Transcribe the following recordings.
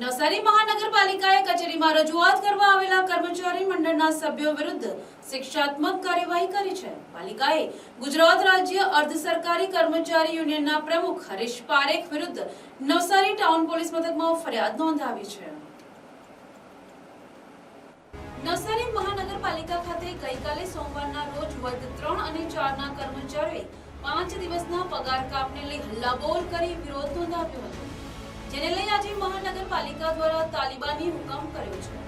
નવસારી મહાનગરપાલિકાએ કચેરીમાં રજૂઆત કરવા આવેલા કર્મચારી મંડળના સભ્યો વિરુદ્ધ શિક્ષાત્મક કાર્યવાહી કરી છે. પાલિકાએ ગુજરાત રાજ્ય અર્ધ સરકારી કર્મચારી યુનિયનના પ્રમુખ હરીશ પારેખ વિરુદ્ધ નવસારી ટાઉન પોલીસ મથકમાં ફરિયાદ નોંધાવી છે. નવસારી મહાનગરપાલિકા ખાતે ગઈકાલે સોમવારના રોજ વર્ગ ત્રણ અને ચારના કર્મચારીઓએ પાંચ દિવસના પગાર કાપને લઈ હલ્લાબોલ કરી વિરોધ નોંધાવ્યો હતો. જેને લઈ મહાનગરપાલિકા દ્વારા તાલિબાની હુકમ કર્યો છે.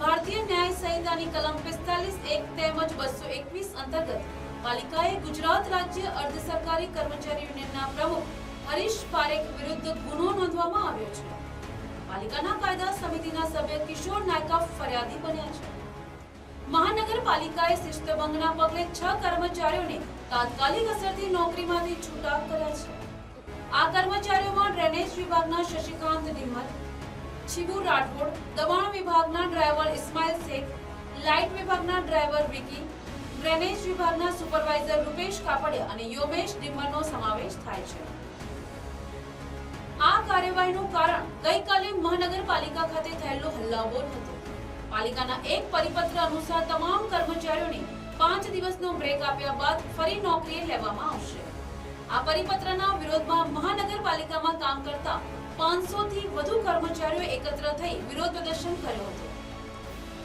ભારતીય ન્યાય સંહિતાની કલમ પિસ્તાલીસ એક તેમજ બસો એકવીસ અંતર્ગત પાલિકાએ ગુજરાત રાજ્ય અર્ધ સરકારી કર્મચારી યુનિયનના પ્રમુખ હરીશ પારેખ વિરુદ્ધ ગુનો નોંધવામાં આવ્યો છે. પાલિકાના કાયદા સમિતિના સભ્ય કિશોર નાયકા ફરિયાદી બન્યા છે. મહાનગરપાલિકાએ શિસ્તભંગના પગલે છ કર્મચારીઓને તાત્કાલિક અસરથી નોકરીમાંથી છૂટા કર્યા છે. આ કર્મચારીઓમાં ડ્રેનેજ વિભાગના શશિકાંત ડિમર છીબુ રાઠોડ, દબાણ વિભાગના ડ્રાઈવર ઇસ્માઇલ શેખ, લાઇટ વિભાગના ડ્રાઈવર વિકી ડ્રેનેજ વિભાગના સુપરવાઇઝર રૂપેશ કાપડિયા અને યોમેશ ડિમરનો સમાવેશ થાય છે. આ કાર્યવાહીનું કારણ ગઈકાલે મહાનગરપાલિકા ખાતે થયેલો હલ્લાબોલ હતો. પાલિકાના એક પરિપત્ર અનુસાર તમામ કર્મચારીઓને પાંચ દિવસનો બ્રેક આપ્યા બાદ ફરી નોકરીએ લેવામાં આવશે. આ પરિપત્રના વિરોધમાં મહાનગરપાલિકામાં કામ કરતા પાંચસો થી વધુ કર્મચારીઓ એકત્ર થઈ વિરોધ પ્રદર્શન કર્યો હતો.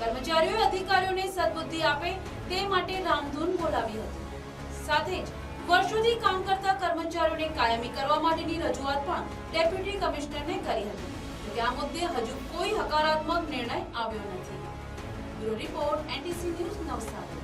કર્મચારીઓએ અધિકારીઓને સદબુદ્ધિ આપે તે માટે રામધૂન બોલાવી હતી. સાથે જ વર્ષોથી કામ કરતા કર્મચારીઓને કાયમી કરવા માટેની રજૂઆત પણ ડેપ્યુટી કમિશનરને કરી હતી. જોકે આ મુદ્દે હજુ કોઈ હકારાત્મક નિર્ણય આવ્યો નથી. Bureau report NTC news Navsari.